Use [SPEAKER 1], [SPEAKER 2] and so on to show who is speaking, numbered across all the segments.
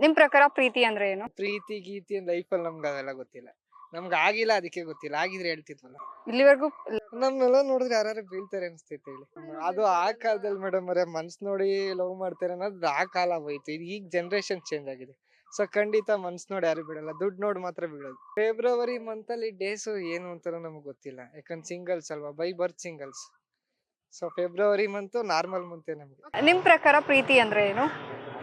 [SPEAKER 1] ನಿಮ್ ಪ್ರಕಾರ ಪ್ರೀತಿ ಅಂದ್ರೆ ಏನು?
[SPEAKER 2] ಪ್ರೀತಿ ಗೀತಿ ಅಲ್ಲಿ ನಮ್ಗೆ ಅದೆಲ್ಲ ಗೊತ್ತಿಲ್ಲ. ನಮ್ಗೆ ಆಗಿಲ್ಲ ಅದಕ್ಕೆ ಗೊತ್ತಿಲ್ಲ. ಆಗಿದ್ರೆ ಹೇಳ್ತಿದ್ವಲ್ಲ.
[SPEAKER 1] ಇಲ್ಲಿವರೆಗೂ
[SPEAKER 2] ನಮ್ಮೆಲ್ಲ ನೋಡಿದ್ರೆ ಯಾರು ಬೀಳ್ತಾರೆ ಅನ್ಸ್ತೈತೆ ಹೇಳಿ. ಅದು ಆ ಕಾಲದಲ್ಲಿ ಮೇಡಮ್ ಅವರೇ ಮನ್ಸ್ ನೋಡಿ ಲವ್ ಮಾಡ್ತಾರೆ ಅನ್ನೋದು ಆ ಕಾಲ ಹೋಯ್ತು. ಇದು ಈಗ ಜನರೇಷನ್ ಚೇಂಜ್ ಆಗಿದೆ. ಸೊ ಖಂಡಿತ ಮನ್ಸ್ ನೋಡಿ ಯಾರು ಬಿಡಲ್ಲ ದುಡ್ಡು ನೋಡಿ ಮಾತ್ರ ಬಿಡೋದು ಫೆಬ್ರವರಿ ಮಂತ್ ಅಲ್ಲಿ ಡೇಸ್ ಏನು ಅಂತಾನೂ ನಮ್ಗೆ ಗೊತ್ತಿಲ್ಲ. ಯಾಕಂದ್ರೆ ಸಿಂಗಲ್ಸ್ ಅಲ್ವಾ? By birth singles so February month normal ಮಂತೆ ನಮ್ಗೆ.
[SPEAKER 1] ನಿಮ್ ಪ್ರಕಾರ ಪ್ರೀತಿ ಅಂದ್ರೆ ಏನು?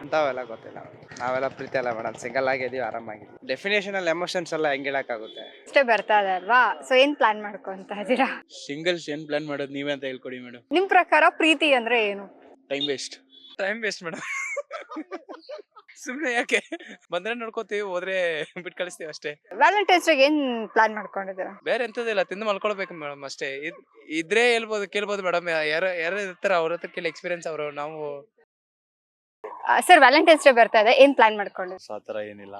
[SPEAKER 3] ಅಂಥವೆಲ್ಲ ಗೊತ್ತಿಲ್ಲ. ನಾವೆಲ್ಲ ಪ್ರೀತಿ ಎಲ್ಲ ಮೇಡಮ್ ಸಿಂಗಲ್ ಆಗಿದೀವಿ ಆರಾಮಾಗಿದ್ದೀವಿ. ಡೆಫಿನೇಷನ್ ಅಲ್ಲಿ ಎಮೋಷನ್ಸ್ ಎಲ್ಲ ಹೆಂಗ್ ಹೇಳಕ್ಕಾಗುತ್ತೆ?
[SPEAKER 1] ಅಷ್ಟೇ ಬರ್ತಾ ಇದೆ ಅಲ್ವಾ? ಸೊ ಏನ್ ಪ್ಲಾನ್ ಮಾಡ್ಕೊಂತ ಇದೀರಾ
[SPEAKER 4] ಸಿಂಗಲ್ಸ್ ಏನ್ ಪ್ಲಾನ್ ಮಾಡೋದು ನೀವೇ ಅಂತ ಹೇಳ್ಕೊಡಿ ಮೇಡಮ್.
[SPEAKER 1] ನಿಮ್ ಪ್ರಕಾರ ಪ್ರೀತಿ ಅಂದ್ರೆ ಏನು?
[SPEAKER 4] Time waste
[SPEAKER 3] time waste madam.
[SPEAKER 4] ಸುಮ್ನೆ ಯಾಕೆ? ಬಂದ್ರೆ ನೋಡ್ಕೋತೀವಿ ಹೋದ್ರೆ ಬಿಟ್ ಕಳಿಸ್ತೀವಿ ಅಷ್ಟೇ.
[SPEAKER 1] ವ್ಯಾಲೆಂಟೈನ್ಸ್ ಡೇ ಏನ್ ಪ್ಲಾನ್ ಮಾಡ್ಕೊಂಡಿದ್ದೀರಾ?
[SPEAKER 4] ಬೇರೆ ಎಂತದಿಲ್ಲ ತಿಂದು ಮಲ್ಕೊಳ್ಬೇಕು ಮೇಡಮ್ ಅಷ್ಟೇ. ಇದ್- ಇದ್ರೆ ಹೇಳ್ಬೋದು ಕೇಳ್ಬೋದು ಮೇಡಮ್. ಯಾರು ಯಾರು ಇರ್ತಾರ ಅವ್ರ ಹತ್ರ ಕೇಳಿ ಎಕ್ಸ್ಪೀರಿಯನ್ಸ್ ಅವರು ನಾವು
[SPEAKER 1] ಸರ್ ವ್ಯಾಲೆಂಟೈನ್ಸ್ ಡೇ ಬರ್ತಾ ಇದೆ. ಏನ್ ಪ್ಲಾನ್ ಮಾಡ್ಕೊಂಡಿದ್ದೀರಾ
[SPEAKER 5] ಆ ಥರ ಏನಿಲ್ಲ.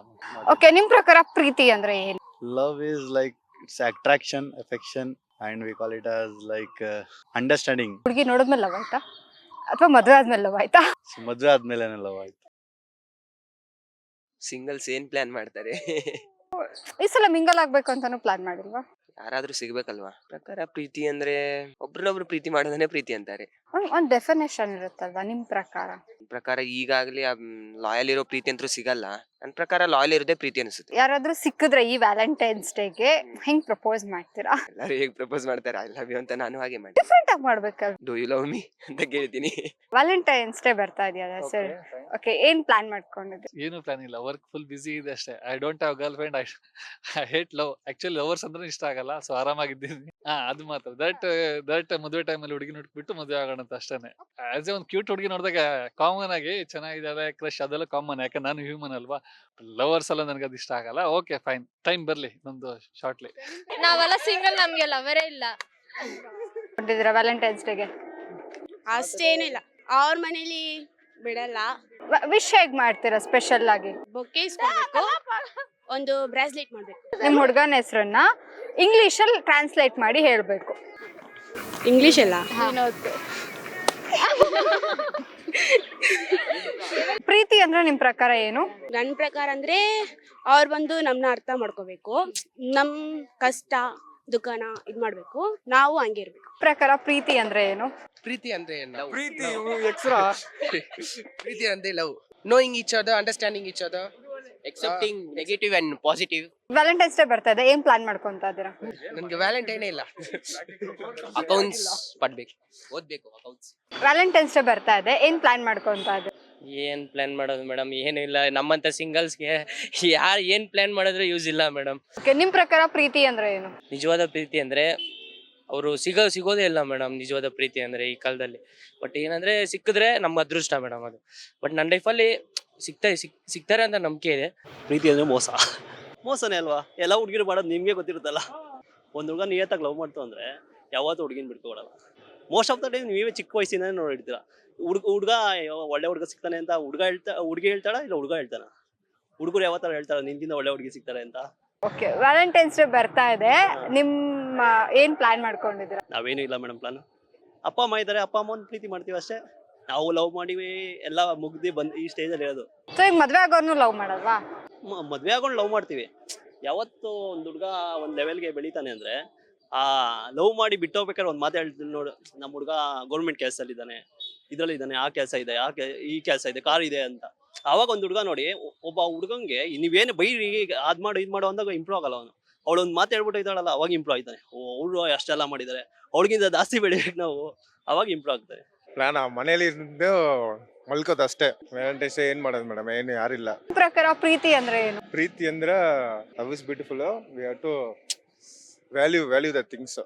[SPEAKER 1] ಓಕೆ ನಿಮ್ ಪ್ರಕಾರ ಪ್ರೀತಿ ಅಂದ್ರೆ ಏನು?
[SPEAKER 5] Love is like it's attraction affection and we call it as like understanding
[SPEAKER 1] ಹುಡುಗಿ ನೋಡಿದ್ಮೇಲೆ ಲವ್ ಆಯ್ತಾ? ಅಥವಾ ಮದುವೆ ಆದ್ಮೇಲೆ ಲವ್ ಆಯ್ತಾ?
[SPEAKER 5] ಮದುವೆ ಆದ್ಮೇಲೆ ಲವ್ ಆಯ್ತು.
[SPEAKER 6] ಸಿಂಗಲ್ಸ್ ಏನ್ ಪ್ಲಾನ್ ಮಾಡ್ತಾರೆ?
[SPEAKER 1] ಈ ಸಲ ಮಿಂಗಲ್ ಆಗ್ಬೇಕು ಅಂತಾನು ಪ್ಲಾನ್ ಮಾಡಿಲ್ವಾ?
[SPEAKER 6] ಯಾರಾದ್ರೂ ಸಿಗ್ಬೇಕಲ್ವಾ? ಪ್ರಕಾರ ಪ್ರೀತಿ ಅಂದ್ರೆ ಒಬ್ರನ್ನೊಬ್ರು ಪ್ರೀತಿ ಮಾಡೋದನ್ನೇ ಪ್ರೀತಿ ಅಂತಾರೆ.
[SPEAKER 1] ಒಂದ್- ಒಂದ್ ಡೆಫಿನೇಷನ್ ಇರುತ್ತಲ್ವಾ ನಿಮ್ ಪ್ರಕಾರ?
[SPEAKER 6] ನನ್ ಪ್ರಕಾರ ಈಗಾಗ್ಲೇ ಲಾಯಲ್ ಇರೋ ಪ್ರೀತಿ ಅಂತೂ ಸಿಗಲ್ಲ. ನನ್ ಪ್ರಕಾರ ಲಾಯಲ್ ಇರೋದೇ ಪ್ರೀತಿ ಅನಿಸುತ್ತೆ.
[SPEAKER 1] ಯಾರಾದ್ರೂ ಸಿಕ್ಕಿದ್ರೆ ಈ ವ್ಯಾಲೆಂಟೈನ್ಸ್ ಡೇಗೆ ಹೆಂಗ್ ಪ್ರಪೋಸ್ ಮಾಡ್ತೀರಾ?
[SPEAKER 6] ಎಲ್ಲರೂ ಹೇಗ್ ಪ್ರಪೋಸ್ ಮಾಡ್ತಾರೆ? ಐ ಲವ್ ಯು ಅಂತ ನಾನು ಹಾಗೆ ಮಾಡಿ
[SPEAKER 1] ಡಿಫ್ರೆಂಟ್ ಆಗಿ ಮಾಡ್ಬೇಕಲ್
[SPEAKER 6] ಡೂ ಯು ಲವ್ ಮೀ ಅಂತ ಕೇಳ್ತೀನಿ.
[SPEAKER 1] ವ್ಯಾಲೆಂಟೈನ್ಸ್ ಡೇ ಬರ್ತಾ ಇದೆಯಲ್ಲ ಸರ್ ಓಕೆ ಏನ್ ಪ್ಲಾನ್ ಮಾಡ್ಕೊಂಡಿದ್ರಿ?
[SPEAKER 7] ಏನು ಪ್ಲಾನ್ ಇಲ್ಲ ವರ್ಕ್ ಫುಲ್ ಬಿಸಿ ಇದೆ ಅಷ್ಟೇ. I don't have girlfriend I hate love actually lovers ಅಂದ್ರೆ ಇಷ್ಟ ಆಗಲ್ಲ ಸೊ ಆರಾಮಾಗಿದ್ದೀನಿ. ಹಾ ಅದು ಮಾತ್ರ. ದಟ್ ದಟ್ ಮದುವೆ ಟೈಮಲ್ಲಿ ಹುಡುಗಿ ನೋಡ್ಬಿಟ್ಟು ಮದುವೆ ಆಗೋಣ ಅಂತ ಅಷ್ಟೇನೆ. ಆಸ್ ಎ ಒಂದ್ ಕ್ಯೂಟ್ ಹುಡುಗಿ ನೋಡಿದಾಗ ಕಾಮನ್ ಆಗಿ ಚೆನ್ನಾಗಿದ್ದಾರೆ ಕ್ರಶ್ ಅದೆಲ್ಲ ಕಾಮನ್ ಯಾಕೆ ನಾನು ಹ್ಯೂಮನ್ ಅಲ್ವಾ? ಲವರ್ಸ್ ಎಲ್ಲ ನನಗೆ ಅದು ಇಷ್ಟ ಆಗಲ್ಲ. ಓಕೆ ಫೈನ್ ಟೈಮ್ ಬರ್ಲಿ ನಮ್ದು ಶಾರ್ಟ್ಲಿ
[SPEAKER 8] ನಾವೆಲ್ಲ ಸಿಂಗಲ್ ನಮ್ಗೆ ಲವರೇ ಇಲ್ಲ.
[SPEAKER 1] ವ್ಯಾಲೆಂಟೈನ್ಸ್ ಡೇಗೆ
[SPEAKER 8] ಅಷ್ಟೇನಿಲ್ಲ ಅವ್ರ ಮನೇಲಿ ಬಿಡಲ್ಲ.
[SPEAKER 1] ವಿಶ್ ಹೇಗ್ ಮಾಡ್ತೀರಾ ಸ್ಪೆಷಲ್ ಆಗಿ?
[SPEAKER 8] ಬೊಕ್ಕೆ ಇಸ್ಕೊಬೇಕು ಒಂದು ಬ್ರಾಸ್ಲೆಟ್ ಮಾಡ್ಬೇಕು.
[SPEAKER 1] ನಿಮ್ ಹುಡುಗನ ಹೆಸರನ್ನ ಇಂಗ್ಲಿಷ್ ಅಲ್ಲಿ ಟ್ರಾನ್ಸ್ಲೇಟ್ ಮಾಡಿ ಹೇಳ್ಬೇಕು.
[SPEAKER 8] ಇಂಗ್ಲಿಷ್ ಅಲ್ಲ
[SPEAKER 1] ಪ್ರೀತಿ ಅಂದ್ರೆ ನಿಮ್ ಪ್ರಕಾರ ಏನು?
[SPEAKER 8] ನನ್ನ ಪ್ರಕಾರ ಅಂದ್ರೆ ಅವ್ರು ಬಂದು ನಮ್ಮನ್ನ ಅರ್ಥ ಮಾಡ್ಕೋಬೇಕು. ನಮ್ ಕಷ್ಟ ದುಃಖನ ಇದ್ ಮಾಡ್ಬೇಕು. ನಾವು ಹಂಗೆ ಇರ್ಬೇಕು.
[SPEAKER 1] ಪ್ರಕಾರ ಪ್ರೀತಿ ಅಂದ್ರೆ ಏನು?
[SPEAKER 9] ಪ್ರೀತಿ ಅಂದ್ರೆ ಏನು?
[SPEAKER 2] ಪ್ರೀತಿ
[SPEAKER 9] ಪ್ರೀತಿ ಅಂದ್ರೆ love. Knowing each other understanding each other
[SPEAKER 6] accepting negative and positive
[SPEAKER 1] valentine's day ಬರ್ತಾ ಇದೆ. ಏನ್ ಪ್ಲಾನ್ ಮಾಡ್ಕೊಂತ ಇದೀರಾ
[SPEAKER 9] ನನ್ಗೆ ವ್ಯಾಲೆಂಟೈನ್ ಇಲ್ಲ.
[SPEAKER 6] ಅಕೌಂಟ್ಸ್ ಪಡ್ಬೇಕು. ಓದ್ಬೇಕು ಅಕೌಂಟ್ಸ್
[SPEAKER 1] ವ್ಯಾಲೆಂಟೈನ್ಸ್ ಡೇ ಬರ್ತಾ ಇದೆ. ಏನ್ ಪ್ಲಾನ್ ಮಾಡ್ಕೊಂತ ಇದೆ
[SPEAKER 10] ಏನ್ ಪ್ಲಾನ್ ಮಾಡೋದು ಮೇಡಮ್ ಏನು ಇಲ್ಲ. ನಮ್ಮಂತ ಸಿಂಗಲ್ಸ್ಗೆ ಯಾರು ಏನ್ ಪ್ಲಾನ್ ಮಾಡಿದ್ರೆ ಯೂಸ್ ಇಲ್ಲ ಮೇಡಮ್
[SPEAKER 1] ಓಕೆ ನಿಮ್ ಪ್ರಕಾರ ಪ್ರೀತಿ ಅಂದ್ರೆ ಏನು?
[SPEAKER 10] ನಿಜವಾದ ಪ್ರೀತಿ ಅಂದ್ರೆ ಅವರು ಸಿಗೋ ಸಿಗೋದೇ ಇಲ್ಲ ಮೇಡಮ್ ನಿಜವಾದ ಪ್ರೀತಿ ಅಂದ್ರೆ ಈ ಕಾಲದಲ್ಲಿ. ಬಟ್ ಏನಂದ್ರೆ ಸಿಕ್ಕಿದ್ರೆ ನಮ್ಮ ಅದೃಷ್ಟ ಮೇಡಮ್ ಅದು. ಬಟ್ ನನ್ನ ಲೈಫಲ್ಲಿ ಸಿಗ್ತಾ ಸಿಕ್ ಸಿಗ್ತಾರೆ ಅಂತ ನಂಬಿಕೆ ಇದೆ.
[SPEAKER 11] ಪ್ರೀತಿ ಅಂದ್ರೆ ಮೋಸ. ಮೋಸನೇ ಅಲ್ವಾ? ಎಲ್ಲ ಹುಡುಗಿರು ಮಾಡೋದು ನಿಮ್ಗೆ ಗೊತ್ತಿರುತ್ತಲ್ಲ. ಒಂದು ಹುಡುಗ ನಿಯತ್ತಾಗಿ ಲವ್ ಮಾಡ್ತು ಅಂದ್ರೆ ಯಾವತ್ತೂ ಹುಡುಗಿನ ಬಿಟ್ಕೊಡಲ್ಲ. ಮೋಸ್ಟ್ ಆಫ್ ದ ಟೈಮ್ ನೀವೇ ಚಿಕ್ಕ ವಯಸ್ಸಿನ ನೋಡಿರ್ತೀರ. ಹುಡುಗ ಹುಡುಗ ಒಳ್ಳೆ ಹುಡುಗ ಸಿಗ್ತಾನೆ ಅಂತ ಹುಡುಗ ಹೇಳ್ತಾ ಹುಡುಗಿ ಹೇಳ್ತಾಳ ಇಲ್ಲ ಹುಡುಗ ಹೇಳ್ತಾನ? ಹುಡುಗರು ಯಾವತ್ತಾರ ಹೇಳ್ತಾರ ನಿನ್ಗಿಂತ ಒಳ್ಳೆ ಹುಡುಗಿ ಸಿಗ್ತಾರೆ ಅಂತ?
[SPEAKER 1] ಓಕೆ ವ್ಯಾಲೆಂಟೈನ್ಸ್ ಡೇ ಬರ್ತಾ ಇದೆ. ನಿಮ್ಮ ಏನ್ ಪ್ಲಾನ್ ಮಾಡ್ಕೊಂಡಿದ್ದೀರಾ?
[SPEAKER 11] ನಾವೇನು ಇಲ್ಲ ಮೇಡಮ್ ಪ್ಲಾನ್ ಅಪ್ಪ ಅಮ್ಮ ಇದ್ದಾರೆ ಅಪ್ಪ ಅಮ್ಮ ಪ್ರೀತಿ ಮಾಡ್ತೀವಿ ಅಷ್ಟೇ. ನಾವು ಲವ್ ಮಾಡಿವಿ ಎಲ್ಲ ಮುಗ್ದಿ ಬಂದ್ ಈ ಸ್ಟೇಜಲ್ಲಿ ಇರೋದು.
[SPEAKER 1] ಸೊ ಈಗ ಮದ್ವೆ ಆಗೋರ್ನು ಲವ್ ಮಾಡಲ್ವಾ?
[SPEAKER 11] ಮ- ಮದ್ವೆ ಆಗೊಂಡು ಲವ್ ಮಾಡ್ತೀವಿ. ಯಾವತ್ತು ಒಂದು ಹುಡುಗ ಒಂದು ಲೆವೆಲ್ಗೆ ಬೆಳಿತಾನೆ ಅಂದ್ರೆ ಆ ಲವ್ ಮಾಡಿ ಬಿಟ್ಟು ಹೋಗ್ಬೇಕಾದ್ರೆ ಒಂದು ಮಾತು ಹೇಳ್ತೀನಿ ನೋಡು. ನಮ್ಮ ಹುಡುಗ ಗೌರ್ಮೆಂಟ್ ಕೆಲಸದಲ್ಲಿ ಇದ್ದಾನೆ. ಇದ್ರಲ್ಲಿ ಇದ್ದಾನೆ ಆ ಕೆಲಸ ಇದೆ ಆ ಕೆ ಈ ಕೆಲಸ ಇದೆ ಕಾರ್ ಇದೆ ಅಂತ. ಅವಾಗ ಒಂದು ಹುಡುಗ ನೋಡಿ ಒಬ್ಬ ಹುಡುಗಂಗೆ ನೀವೇನು ಬೈರಿ ಅದ್ ಮಾಡು ಇದು ಮಾಡು ಅಂದಾಗ ಇಂಪ್ರೂವ್ ಆಗಲ್ಲ ಅವನು. ಅವಳು ಒಂದು ಮಾತು ಹೇಳ್ಬಿಟ್ಟು ಇದ್ದಾಳಲ್ಲ ಅವಾಗ ಇಂಪ್ರೂವ್ ಆಯ್ತಾನೆ ಓ ಅವಳು ಅಷ್ಟೆಲ್ಲ ಮಾಡಿದ್ದಾರೆ ಅವಳಿಗಿಂತ ಜಾಸ್ತಿ ಬೆಳಿಬೇಕು ನಾವು ಅವಾಗ ಇಂಪ್ರೂವ್ ಆಗ್ತಾರೆ
[SPEAKER 12] ನಾನು ಮನೇಲಿ ಇದ್ದು ಮಲ್ಕೋದು ಅಷ್ಟೇ. ವ್ಯಾಲೆಂಟೈನ್ಸ್ ಏನ್ ಮಾಡೋದು ಮೇಡಮ್? ಏನು ಯಾರಿಲ್ಲ.
[SPEAKER 1] ಪ್ರಕಾರ ಪ್ರೀತಿ ಅಂದ್ರೆ ಏನು?
[SPEAKER 12] ಪ್ರೀತಿ ಅಂದ್ರೆ love is beautiful we have to value value the things.